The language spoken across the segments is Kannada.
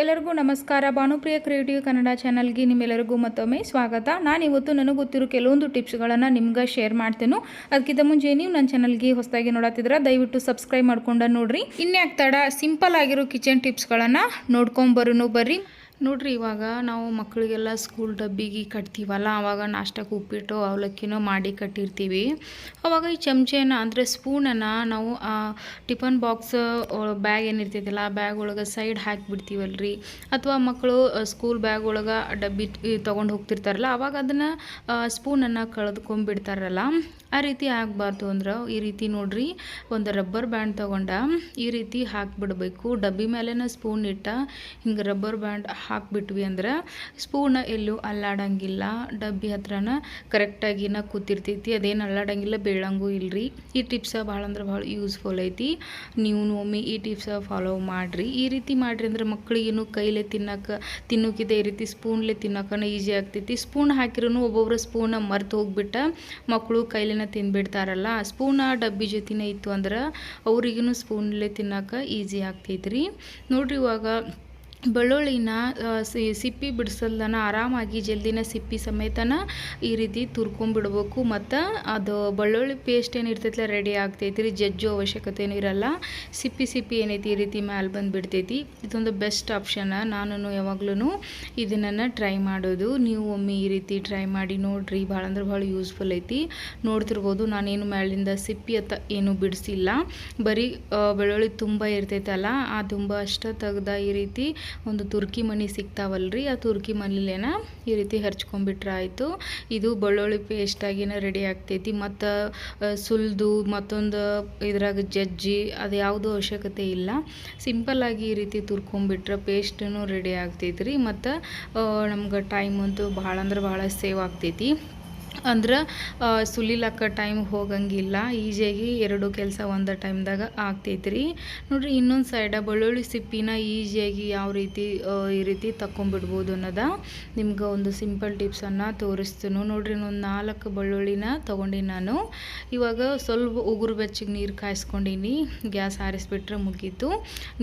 ಎಲ್ಲರಿಗೂ ನಮಸ್ಕಾರ. ಭಾನುಪ್ರಿಯ ಕ್ರಿಯೇಟಿವ್ ಕನ್ನಡ ಚಾನಲ್ಗೆ ನಿಮ್ಮೆಲ್ಲರಿಗೂ ಮತ್ತೊಮ್ಮೆ ಸ್ವಾಗತ. ನಾನು ಇವತ್ತು ನನಗೆ ಗೊತ್ತಿರೋ ಕೆಲವೊಂದು ಟಿಪ್ಸ್ಗಳನ್ನು ನಿಮ್ಗೆ ಶೇರ್ ಮಾಡ್ತೇನೆ. ಅದಕ್ಕಿಂತ ಮುಂಚೆ ನೀವು ನನ್ನ ಚಾನಲ್ಗೆ ಹೊಸದಾಗಿ ನೋಡತ್ತಿದ್ರೆ ದಯವಿಟ್ಟು ಸಬ್ಸ್ಕ್ರೈಬ್ ಮಾಡ್ಕೊಂಡು ನೋಡ್ರಿ. ಇನ್ಯಾಕ್ ತಡ ಸಿಂಪಲ್ ಆಗಿರೋ ಕಿಚನ್ ಟಿಪ್ಸ್ಗಳನ್ನು ನೋಡ್ಕೊಂಬರೋನು ಬರ್ರಿ. ನೋಡ್ರಿ, ಇವಾಗ ನಾವು ಮಕ್ಕಳಿಗೆಲ್ಲ ಸ್ಕೂಲ್ ಡಬ್ಬಿಗೆ ಕಟ್ತೀವಲ್ಲ ಆವಾಗ ನಾಷ್ಟಕ್ಕೆ ಉಪ್ಪಿಟ್ಟು, ಅವಲಕ್ಕಿನೂ ಮಾಡಿ ಕಟ್ಟಿರ್ತೀವಿ. ಆವಾಗ ಈ ಚಮಚೆನ, ಅಂದರೆ ಸ್ಪೂನನ್ನು ನಾವು ಟಿಫನ್ ಬಾಕ್ಸ್ ಬ್ಯಾಗ್ ಏನಿರ್ತೈತಲ್ಲ, ಆ ಬ್ಯಾಗ್ ಒಳಗೆ ಸೈಡ್ ಹಾಕಿಬಿಡ್ತೀವಲ್ರಿ. ಅಥವಾ ಮಕ್ಕಳು ಸ್ಕೂಲ್ ಬ್ಯಾಗ್ ಒಳಗೆ ಡಬ್ಬಿ ತೊಗೊಂಡು ಹೋಗ್ತಿರ್ತಾರಲ್ಲ ಆವಾಗ ಅದನ್ನು ಸ್ಪೂನನ್ನು ಕಳೆದುಕೊಂಡ್ಬಿಡ್ತಾರಲ್ಲ. ಆ ರೀತಿ ಆಗಬಾರ್ದು ಅಂದ್ರೆ, ಈ ರೀತಿ ನೋಡ್ರಿ, ಒಂದು ರಬ್ಬರ್ ಬ್ಯಾಂಡ್ ತೊಗೊಂಡ ಈ ರೀತಿ ಹಾಕಿಬಿಡ್ಬೇಕು. ಡಬ್ಬಿ ಮೇಲೆನ ಸ್ಪೂನ್ ಇಟ್ಟ ಹಿಂಗೆ ರಬ್ಬರ್ ಬ್ಯಾಂಡ್ ಹಾಕ್ಬಿಟ್ವಿ ಅಂದ್ರೆ ಸ್ಪೂನ್ ಎಲ್ಲೂ ಅಲ್ಲಾಡಂಗಿಲ್ಲ. ಡಬ್ಬಿ ಹತ್ರನ ಕರೆಕ್ಟಾಗಿನ ಕೂತಿರ್ತೈತಿ. ಅದೇನು ಅಲ್ಲಾಡಂಗಿಲ್ಲ, ಬೀಳಂಗೂ ಇಲ್ರಿ. ಈ ಟಿಪ್ಸ ಭಾಳ ಅಂದ್ರೆ ಭಾಳ ಯೂಸ್ಫುಲ್ ಐತಿ. ನೀವು ಒಮ್ಮೆ ಈ ಟಿಪ್ಸ ಫಾಲೋ ಮಾಡಿರಿ. ಈ ರೀತಿ ಮಾಡಿರಿ ಅಂದ್ರೆ ಮಕ್ಕಳಿಗೇನು ಕೈಲೇ ತಿನ್ನಕ್ಕೆ ತಿನ್ನೋಕಿದೆ ಈ ರೀತಿ ಸ್ಪೂನ್ಲೆ ತಿನ್ನೋಕನ ಈಸಿ ಆಗ್ತೈತಿ. ಸ್ಪೂನ್ ಹಾಕಿರೂ ಒಬ್ಬೊಬ್ಬರು ಸ್ಪೂನ ಮರ್ತು ಹೋಗ್ಬಿಟ್ಟ ಮಕ್ಕಳು ಕೈಲಿನ ತಿಂದ್ಬಿಡ್ತಾರಲ್ಲ ಸ್ಪೂನ ಡಬ್ಬಿ ಜೊತೆನೇ ಇತ್ತು ಅಂದ್ರೆ ಅವ್ರಿಗೂ ಸ್ಪೂನ್ಲೆ ತಿನ್ನೋಕೆ ಈಸಿ ಆಗ್ತೈತ್ರಿ. ನೋಡ್ರಿ ಇವಾಗ ಬೆಳ್ಳುಳ್ಳಿನ ಸಿಪ್ಪಿ ಬಿಡಿಸಲ್ದನ ಆರಾಮಾಗಿ ಜಲ್ದಿನ ಸಿಪ್ಪಿ ಸಮೇತನ ಈ ರೀತಿ ತುರ್ಕೊಂಡ್ಬಿಡ್ಬೇಕು. ಮತ್ತು ಅದು ಬೆಳ್ಳುಳ್ಳಿ ಪೇಸ್ಟ್ ಏನು ಇರ್ತೈತಲ್ಲ ರೆಡಿ ಆಗ್ತೈತಿ ರೀ, ಜಜ್ಜು ಅವಶ್ಯಕತೆ ಏನು ಇರಲ್ಲ. ಸಿಪ್ಪಿ ಸಿಪ್ಪಿ ಏನೈತಿ ಈ ರೀತಿ ಮ್ಯಾಲೆ ಬಂದುಬಿಡ್ತೈತಿ. ಇದೊಂದು ಬೆಸ್ಟ್ ಆಪ್ಷನ್ ನಾನು ಯಾವಾಗ್ಲೂ ಇದನ್ನು ಟ್ರೈ ಮಾಡೋದು. ನೀವು ಒಮ್ಮೆ ಈ ರೀತಿ ಟ್ರೈ ಮಾಡಿ ನೋಡ್ರಿ, ಭಾಳ ಅಂದ್ರೆ ಭಾಳ ಯೂಸ್ಫುಲ್ ಐತಿ. ನೋಡ್ತಿರ್ಬೋದು, ನಾನೇನು ಮ್ಯಾಲಿಂದ ಸಿಪ್ಪಿ ಅತ್ತ ಏನು ಬಿಡಿಸಿಲ್ಲ. ಬರೀ ಬೆಳ್ಳುಳ್ಳಿ ತುಂಬ ಇರ್ತೈತಲ್ಲ, ಆ ತುಂಬ ಅಷ್ಟ ತೆಗ್ದ ಈ ರೀತಿ ಒಂದು ತುರ್ಕಿ ಮಣಿ ಸಿಗ್ತಾವಲ್ರಿ, ಆ ತುರ್ಕಿ ಮನಿಲೇನ ಈ ರೀತಿ ಹರ್ಚ್ಕೊಂಡ್ಬಿಟ್ರೆ ಆಯಿತು ಇದು ಬೆಳ್ಳುಳ್ಳಿ ಪೇಸ್ಟಾಗಿನ ರೆಡಿ ಆಗ್ತೈತಿ, ಮತ್ತು ಸುಲಿದು, ಮತ್ತೊಂದು ಇದ್ರಾಗ ಜಜ್ಜಿ, ಅದು ಯಾವುದೂ ಅವಶ್ಯಕತೆ ಇಲ್ಲ. ಸಿಂಪಲ್ಲಾಗಿ ಈ ರೀತಿ ತುರ್ಕೊಂಡ್ಬಿಟ್ರೆ ಪೇಸ್ಟೂ ರೆಡಿ ಆಗ್ತೈತಿ ರೀ ಮತ್ತು ನಮ್ಗೆ ಟೈಮ್ ಅಂತೂ ಭಾಳ ಅಂದ್ರೆ ಭಾಳ ಸೇವ್ ಆಗ್ತೈತಿ. ಅಂದ್ರೆ ಸುಲಿಲಕ್ಕ ಟೈಮ್ ಹೋಗಂಗಿಲ್ಲ. ಈಜಿಯಾಗಿ ಎರಡು ಕೆಲಸ ಒಂದು ಟೈಮ್ದಾಗ ಆಗ್ತೈತ್ರಿ. ನೋಡ್ರಿ, ಇನ್ನೊಂದು ಸೈಡ ಬೆಳ್ಳುಳ್ಳಿ ಸಿಪ್ಪಿನ ಈಜಿಯಾಗಿ ಯಾವ ರೀತಿ ಈ ರೀತಿ ತಕ್ಕೊಂಬಿಡ್ಬೋದು ಅನ್ನೋದ ನಿಮ್ಗೆ ಒಂದು ಸಿಂಪಲ್ ಟಿಪ್ಸನ್ನು ತೋರಿಸ್ತೀನಿ. ನೋಡ್ರಿ, ಇನ್ನೊಂದು ನಾಲ್ಕು ಬೆಳ್ಳುಳ್ಳಿನ ತೊಗೊಂಡಿನಿ ನಾನು. ಇವಾಗ ಸ್ವಲ್ಪ ಉಗುರು ಬೆಚ್ಚಿಗೆ ನೀರು ಕಾಯಿಸ್ಕೊಂಡೀನಿ. ಗ್ಯಾಸ್ ಹಾರಿಸ್ಬಿಟ್ರೆ ಮುಗೀತು.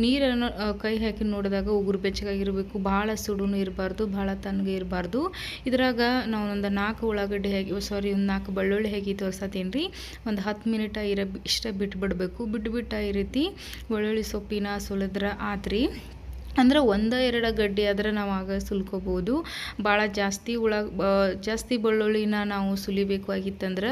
ನೀರನ್ನು ಕೈ ಹಾಕಿ ನೋಡಿದಾಗ ಉಗುರು ಬೆಚ್ಚಗಾಗಿರಬೇಕು. ಭಾಳ ಸುಡುನು ಇರಬಾರ್ದು, ಭಾಳ ತಣ್ಣಗೆ ಇರಬಾರ್ದು. ಇದ್ರಾಗ ನಾವು ಒಂದು ನಾಲ್ಕು ಉಳ್ಳಾಗಡ್ಡಿ ಹೇಗೆ ಸಾರಿ ಒಂದು ನಾಲ್ಕು ಬೆಳ್ಳುಳ್ಳಿ ಹೇಗೆ ತೋರ್ಸತ್ತೀನಿ ರೀ ಒಂದು ಹತ್ತು ಮಿನಿಟ ಇರ ಇಷ್ಟ ಬಿಟ್ಬಿಡ್ಬೇಕು. ಬಿಟ್ಬಿಟ್ಟು ಈ ರೀತಿ ಬೆಳ್ಳುಳ್ಳಿ ಸೊಪ್ಪಿನ ಸುಲಿದ್ರೆ ಆತ್ರಿ. ಅಂದ್ರೆ ಒಂದು ಎರಡು ಗಡ್ಡೆ ಆದರೆ ನಾವು ಆಗ ಸುಲ್ಕೋಬೋದು ಭಾಳ ಜಾಸ್ತಿ ಉಳ ಜಾಸ್ತಿ ಬೆಳ್ಳುಳ್ಳಿನ ನಾವು ಸುಲಿಬೇಕು ಆಗಿತ್ತಂದ್ರೆ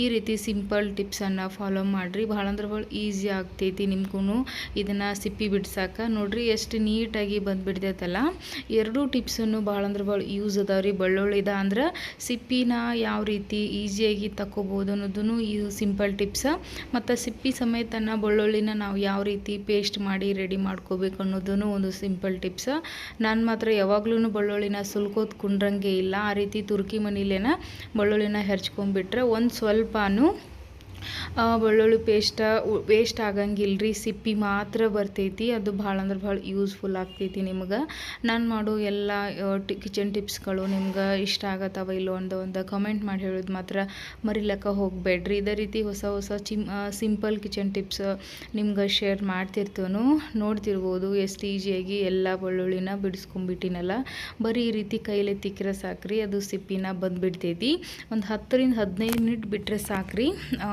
ಈ ರೀತಿ ಸಿಂಪಲ್ ಟಿಪ್ಸನ್ನು ಫಾಲೋ ಮಾಡಿರಿ. ಭಾಳ ಅಂದ್ರೆ ಭಾಳ ಈಸಿ ಆಗ್ತೈತಿ ನಿಮ್ಗೂ ಇದನ್ನು ಸಿಪ್ಪಿ ಬಿಡ್ಸಕ್ಕೆ ನೋಡ್ರಿ ಎಷ್ಟು ನೀಟಾಗಿ ಬಂದುಬಿಡ್ತೈತಲ್ಲ. ಎರಡೂ ಟಿಪ್ಸನ್ನು ಭಾಳ ಅಂದ್ರೆ ಭಾಳ ಯೂಸ್ ಅದಾವೆ ರೀ ಬೆಳ್ಳುಳ್ಳಿದ. ಅಂದ್ರೆ ಸಿಪ್ಪಿನ ಯಾವ ರೀತಿ ಈಸಿಯಾಗಿ ತಕ್ಕೋಬೋದು ಅನ್ನೋದನ್ನು ಈ ಸಿಂಪಲ್ ಟಿಪ್ಸ. ಮತ್ತು ಸಿಪ್ಪಿ ಸಮೇತನ ಬೆಳ್ಳುಳ್ಳಿನ ನಾವು ಯಾವ ರೀತಿ ಪೇಸ್ಟ್ ಮಾಡಿ ರೆಡಿ ಮಾಡ್ಕೋಬೇಕು ಅನ್ನೋದನ್ನು ಒಂದು ಸಿಂಪಲ್ ಟಿಪ್ಸ್ ನಾನು ಮಾತ್ರ ಯಾವಾಗ್ಲೂ ಬೆಳ್ಳುಳ್ಳಿನ ಸುಲ್ಕೋದ್ ಕುಂಡ್ರಂಗೆ ಇಲ್ಲ. ಆ ರೀತಿ ತುರ್ಕಿ ಮನಿಲೇನ ಬೆಳ್ಳುಳ್ಳಿನ ಹೆರ್ಚ್ಕೊಂಡ್ಬಿಟ್ರೆ ಒಂದು ಸ್ವಲ್ಪನೂ ಬೆಳ್ಳುಳ್ಳಿ ಪೇಸ್ಟ ವೇಸ್ಟ್ ಆಗಂಗಿಲ್ಲ ರೀ ಸಿಪ್ಪಿ ಮಾತ್ರ ಬರ್ತೈತಿ. ಅದು ಭಾಳ ಅಂದ್ರೆ ಭಾಳ ಯೂಸ್ಫುಲ್ ಆಗ್ತೈತಿ ನಿಮ್ಗೆ. ನಾನು ಮಾಡೋ ಎಲ್ಲ ಕಿಚನ್ ಟಿಪ್ಸ್ಗಳು ನಿಮ್ಗೆ ಇಷ್ಟ ಆಗತ್ತವ ಇಲ್ಲೋ ಒಂದು ಒಂದು ಕಮೆಂಟ್ ಮಾಡಿ ಹೇಳೋದು ಮಾತ್ರ ಮರಿಲಕ್ಕ ಹೋಗಬೇಡ್ರಿ. ಇದೇ ರೀತಿ ಹೊಸ ಹೊಸ ಚಿಮ್ ಸಿಂಪಲ್ ಕಿಚನ್ ಟಿಪ್ಸ್ ನಿಮ್ಗೆ ಶೇರ್ ಮಾಡ್ತಿರ್ತೇನು. ನೋಡ್ತಿರ್ಬೋದು ಎಷ್ಟು ಈಸಿಯಾಗಿ ಎಲ್ಲ ಬೆಳ್ಳುಳ್ಳಿನ ಬಿಡಿಸ್ಕೊಂಬಿಟ್ಟಿನಲ್ಲ. ಬರೀ ಈ ರೀತಿ ಕೈಲೇ ತಿಕ್ಕರೆ ಸಾಕ್ರಿ ಅದು ಸಿಪ್ಪಿನ ಬಂದುಬಿಡ್ತೈತಿ. ಒಂದು ಹತ್ತರಿಂದ ಹದಿನೈದು ಮಿನಿಟ್ ಬಿಟ್ಟರೆ ಸಾಕ್ರಿ. ಆ,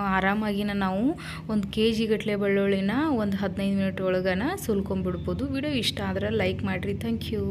ಆರಾಮಾಗಿನ ನಾವು ಒಂದು ಕೆ ಜಿ ಗಟ್ಟಲೆ ಬೆಳ್ಳುಳ್ಳಿನ ಒಂದು ಹದಿನೈದು ಮಿನಿಟ್ ಒಳಗನ ಸುಲ್ಕೊಂಬಿಡ್ಬೋದು. ವಿಡಿಯೋ ಇಷ್ಟ ಆದ್ರೆ ಲೈಕ್ ಮಾಡಿರಿ. Thank you